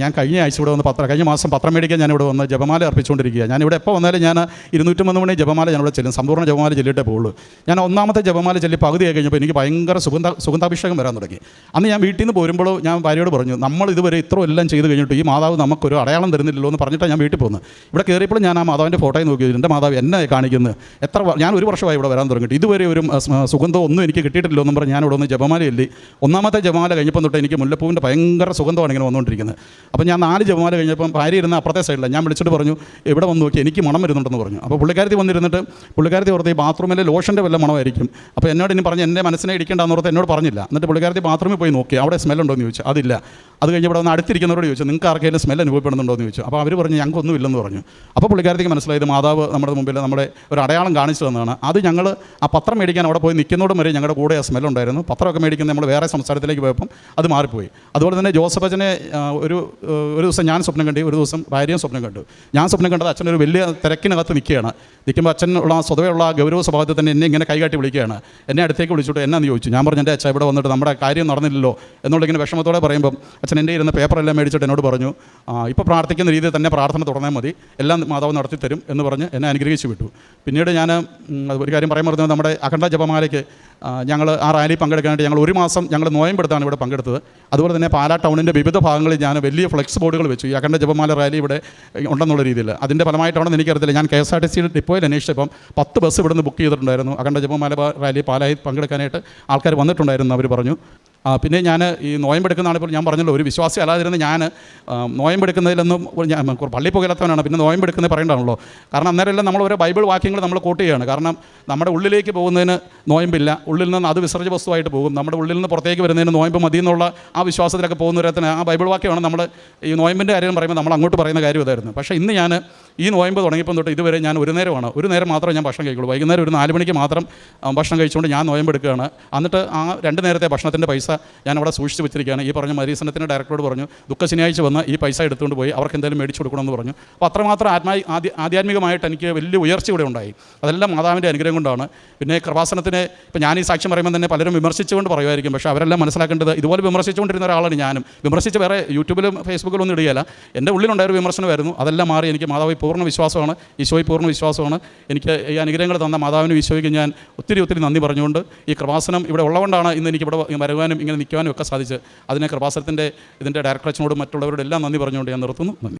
ഞാൻ കഴിഞ്ഞ ആഴ്ച ഇവിടെ വന്ന് പത്രം കഴിഞ്ഞ മാസം പത്രം മേടിക്കാൻ ഞാൻ ഇവിടെ വന്ന് ജപമാല അർപ്പിച്ചുകൊണ്ടിരിക്കുക ഞാൻ ഇവിടെ എപ്പോൾ വന്നാലും ഞാൻ ഇരുന്നൂറ്റി മൂന്ന് മണി ജപമാല ഞാൻ ഇവിടെ ചെല്ലും. സമ്പൂർണ ജപമാല ചെല്ലിയിട്ടേ പോകുള്ളൂ ഞാൻ ഒന്നാമത്തെ ജപമാല ചെല്ലി പകുതിയായി കഴിഞ്ഞപ്പോൾ എനിക്ക് ഭയങ്കര സുഗന്ധ സുഗന്ധാഭിഷേകം വരാൻ തുടങ്ങി. അന്ന് ഞാൻ വീട്ടിൽ നിന്ന് പോരുമ്പോൾ ഞാൻ ഭാര്യയോട് പറഞ്ഞു നമ്മൾ ഇതുവരെ ഇത്ര എല്ലാം ചെയ്ത് കഴിഞ്ഞിട്ട് ഈ മാതാവ് നമുക്കൊരു അടയാളം തരുന്നില്ലല്ലോ എന്ന് പറഞ്ഞിട്ട് ഞാൻ വീട്ടിൽ പോകുന്നത്. ഇവിടെ കയറിയപ്പോൾ ഞാൻ ആ മാതാവിന്റെ ഫോട്ടോയിൽ നോക്കി എന്റെ മാതാവ് എന്നെ കാണിക്കുന്നത് എത്ര ഞാൻ ഒരു വർഷമായി ഇവിടെ വരാൻ തുടങ്ങിയിട്ട്. ഇതുവരെ ഒരു സുഗന്ധം ഒന്നും എനിക്ക് കിട്ടിയിട്ടില്ലോ എന്ന് പറഞ്ഞ് ഞാൻ ഇവിടെ ഒന്ന് ജപമാല ചൊല്ലി. ഒന്നാമത്തെ ജപമാല കഴിഞ്ഞപ്പോൾ തൊട്ട് എനിക്ക് മുല്ലപ്പൂവിന്റെ ഭയങ്കര സുഗന്ധമാണ് ഇങ്ങനെ വന്നുകൊണ്ടിരിക്കുന്നത്. അപ്പോൾ ഞാൻ നാല് ജപമാല കഴിഞ്ഞപ്പം ഭാര്യ ഇരുന്ന അപ്പുറത്തെ സൈഡിലാണ് ഞാൻ വിളിച്ചിട്ട് പറഞ്ഞു ഇവിടെ വന്ന് നോക്കി? എനിക്ക് മണം വരുന്നുണ്ടെന്ന് പറഞ്ഞു. അപ്പോൾ പുള്ളിക്കാരത്തി വന്നിരുന്നിട്ട് പുള്ളിക്കാരത്തി ഓർത്ത് ഈ ബാത്റൂമിലെ ലോഷന്റെ വല്ല മണമായിരിക്കും. അപ്പോൾ എന്നോട് ഇനി പറഞ്ഞ് എന്റെ മനസ്സിനെ ഇടിക്കേണ്ടെന്ന് ഓർത്ത് എന്നോട് പറഞ്ഞില്ല. എന്നിട്ട് പുള്ളിക്കാരത്തി ബാത്റൂമിൽ പോയി നോക്കി അവിടെ സ്മെല്ലുണ്ടോ എന്ന് ചോദിച്ചു. അതില്ല. അത് കഴിഞ്ഞ് ഇവിടെ വന്ന് അടുത്തിരിക്കുന്നവരോട് ചോദിച്ചു നിങ്ങൾക്ക് ആർക്കെങ്കിലും സ്മെൽ അനുഭവപ്പെടുന്നുണ്ടോ എന്ന് ചോദിച്ചു. അപ്പോൾ അവർ പറഞ്ഞു ഞങ്ങൾക്കൊന്നും ഇല്ലെന്ന് പറഞ്ഞു. അപ്പോൾ പുള്ളിക്കാരത്തേക്ക് മനസ്സിലായത് മാതാവ് നമ്മുടെ മുമ്പിൽ നമ്മുടെ ഒരു അടയാളം കാണിച്ചു തന്നതാണ് അത് ഞങ്ങൾ ആ പത്രം മേടിക്കാൻ അവിടെ പോയി നിൽക്കുന്നതോടും വരെ ഞങ്ങളുടെ കൂടെ ആ സ്മെൽ ഉണ്ടായിരുന്നു പത്രമൊക്കെ മേടിക്കുന്ന നമ്മൾ വേറെ സംസ്ഥാനത്തിലേക്ക് പോയപ്പം അത് മാറിപ്പോയി. അതുപോലെ തന്നെ ജോസഫ് അച്ഛനെ ഒരു ഒരു ദിവസം ഞാൻ സ്വപ്നം കണ്ടി ഒരു ദിവസം ഭാര്യയും സ്വപ്നം കണ്ടു. ഞാൻ സ്വപ്നം കണ്ടത് അച്ഛൻ ഒരു വലിയ തിരക്കിനകത്ത് നിൽക്കുകയാണ്. നിൽക്കുമ്പോൾ അച്ഛൻ ഉള്ള സ്വതവേ ഉള്ള ഗൗരവ സ്വഭാവത്തിൽ തന്നെ എന്നെ ഇങ്ങനെ കൈകാട്ടി വിളിക്കുകയാണ്. എന്നെ അടുത്തേക്ക് വിളിച്ചിട്ട് എന്നാന്ന് ചോദിച്ചു. ഞാൻ പറഞ്ഞു എന്റെ അച്ഛൻ ഇവിടെ വന്നിട്ട് നമ്മുടെ കാര്യം നടന്നില്ലല്ലോ. എന്നുള്ള ഇങ്ങനെ വിഷമത്തോടെ പറയുമ്പം അച്ഛൻ എന്റെ ഇരുന്ന പേപ്പറെല്ലാം മേടിച്ചിട്ട് എന്നോട് പറഞ്ഞു ഇപ്പോൾ പ്രാർത്ഥിക്കുന്ന രീതിയിൽ തന്നെ പ്രാർത്ഥന തുടർന്നാൽ മതി. എല്ലാം മാതാവ് നടത്തി തരും എന്ന് പറഞ്ഞ് എന്നെ അനുഗ്രഹിച്ചു വിട്ടു. പിന്നീട് ഞാൻ ഒരു കാര്യം പറയാൻ പറഞ്ഞത് നമ്മുടെ അഖണ്ഡ ജപമാലയ്ക്ക് ഞങ്ങൾ ആ റാലി പങ്കെടുക്കാനായിട്ട് ഞങ്ങൾ ഒരു മാസം ഞങ്ങൾ നോയമ്പെടുത്താണ് ഇവിടെ പങ്കെടുത്തത്. അതുപോലെ തന്നെ പാലാ ടൗണിന്റെ വിവിധ ഭാഗങ്ങളിൽ ഞാൻ വലിയ ഫ്ലെക്സ് ബോർഡുകൾ വെച്ചു. ഈ അഖണ്ഡ ജപമാല റാലി ഇവിടെ ഉണ്ടെന്നുള്ള രീതിയിൽ. അതിന്റെ ഫലമായിട്ടാണെന്ന് എനിക്കറിയത്തില്ല. ഞാൻ K S R T C ഡിപ്പോയിൽ അന്വേഷിച്ചപ്പം പത്ത് ബസ് ഇവിടുന്ന് ബുക്ക് ചെയ്തിട്ടുണ്ടായിരുന്നു. അഖണ്ഡ ജപമാല റാലി പാലായി പങ്കെടുക്കാനായിട്ട് ആൾക്കാർ വന്നിട്ടുണ്ടായിരുന്നു അവർ പറഞ്ഞു. പിന്നെ ഞാൻ ഈ നോയമ്പെടുക്കുന്നതാണ് ഇപ്പോൾ ഞാൻ പറഞ്ഞല്ലോ ഒരു വിശ്വാസി അല്ലാതിരുന്ന് ഞാൻ നോയമ്പെടുക്കുന്നതിലൊന്നും ഞാൻ പള്ളി പോകലാത്തവനാണ് പിന്നെ നോയമ്പെടുക്കുന്നത് പറയേണ്ടതാണല്ലോ കാരണം അന്നേരമെല്ലാം നമ്മൾ ഓരോ ബൈബിൾ വാക്യങ്ങൾ നമ്മൾ കോട്ട് ചെയ്യുകയാണ് കാരണം നമ്മുടെ ഉള്ളിലേക്ക് പോകുന്നതിന് നോയമ്പില്ല. ഉള്ളിൽ നിന്ന് അത് വിസർജ വസ്തുവായിട്ട് പോകും. നമ്മുടെ ഉള്ളിൽ നിന്ന് പുറത്തേക്ക് വരുന്നതിന് നോയമ്പ് മതി എന്നുള്ള ആ വിശ്വാസത്തിലൊക്കെ പോകുന്നവരത്തിന് ആ ബൈബിൾ വാക്യമാണ് നമ്മൾ ഈ നോയമ്പിന്റെ കാര്യം പറയുമ്പോൾ നമ്മൾ അങ്ങോട്ട് പറയുന്ന കാര്യം ഇതായിരുന്നു. പക്ഷേ ഇന്ന് ഞാൻ ഈ നോയമ്പ് തുടങ്ങിയപ്പം തൊട്ട് ഇതുവരെ ഞാൻ ഒരു നേരമാണ് ഒരു നേരം മാത്രമേ ഞാൻ ഭക്ഷണം കഴിക്കുള്ളൂ. വൈകുന്നേരം ഒരു നാല് മണിക്ക് മാത്രം ഭക്ഷണം കഴിച്ചുകൊണ്ട് ഞാൻ നോയമ്പെടുക്കുകയാണ്. എന്നിട്ട് ആ രണ്ട് നേരത്തെ ഭക്ഷണത്തിന്റെ പൈസ ഞാൻ അവിടെ സൂക്ഷിച്ച് വെച്ചിരിക്കുകയാണ്. ഈ പറഞ്ഞ മരീസനത്തിന്റെ ഡയറക്ടറോട് പറഞ്ഞു ദുഃഖ ശനിയാഴ്ച വന്ന് ഈ പൈസ എടുത്തുകൊണ്ട് പോയി അവർക്ക് എന്തെങ്കിലും മേടിച്ചു കൊടുക്കണമെന്ന് പറഞ്ഞു. അപ്പോൾ അത്രമാത്രം ആത്മാ ആദ്യ ആധ്യാത്മികമായിട്ട് എനിക്ക് വലിയ ഉയർച്ച ഇവിടെ ഉണ്ടായി. അതെല്ലാം മാതാവിന്റെ അനുഗ്രഹം കൊണ്ടാണ്. പിന്നെ കൃപാസനത്തിനെ ഇപ്പോൾ ഞാൻ ഈ സാക്ഷ്യം പറയുമ്പോൾ തന്നെ പലരും വിമർശിച്ചുകൊണ്ട് പറയുമായിരിക്കും. പക്ഷേ അവരെല്ലാം മനസ്സിലാക്കേണ്ടത് ഇതുപോലെ വിമർശിച്ചുകൊണ്ടിരുന്ന ഒരാളാണ് ഞാനും. വിമർശിച്ച് വേറെ യൂട്യൂബിലും ഫേസ്ബുക്കിലും ഒന്നും ഇടുകയില്ല. എന്റെ ഉള്ളിലുണ്ടായ ഒരു വിമർശനമായിരുന്നു. അതെല്ലാം മാറി എനിക്ക് മാതാവ് പൂർണ വിശ്വാസമാണ്. ഈശോയ് പൂർണ വിശ്വാസമാണ്. എനിക്ക് ഈ അനുഗ്രഹങ്ങൾ തന്ന മാതാവിന് ഈശോയ്ക്ക് ഞാൻ ഒത്തിരി ഒത്തിരി നന്ദി പറഞ്ഞുകൊണ്ട് ഈ കൃപാസനം ഇവിടെ ഉള്ളതുകൊണ്ടാണ് ഇന്ന് എനിക്ക് ഇവിടെ വരുവാനും ഇങ്ങനെ നിൽക്കുവാനും ഒക്കെ സാധിച്ചത് അതിനെ കൃപാസനത്തിന്റെ ഇതിന്റെ ഡയറക്ടർ അച്ഛനോടും മറ്റുള്ളവരോടും എല്ലാം നന്ദി പറഞ്ഞുകൊണ്ട് ഞാൻ നിർത്തുന്നു. നന്ദി.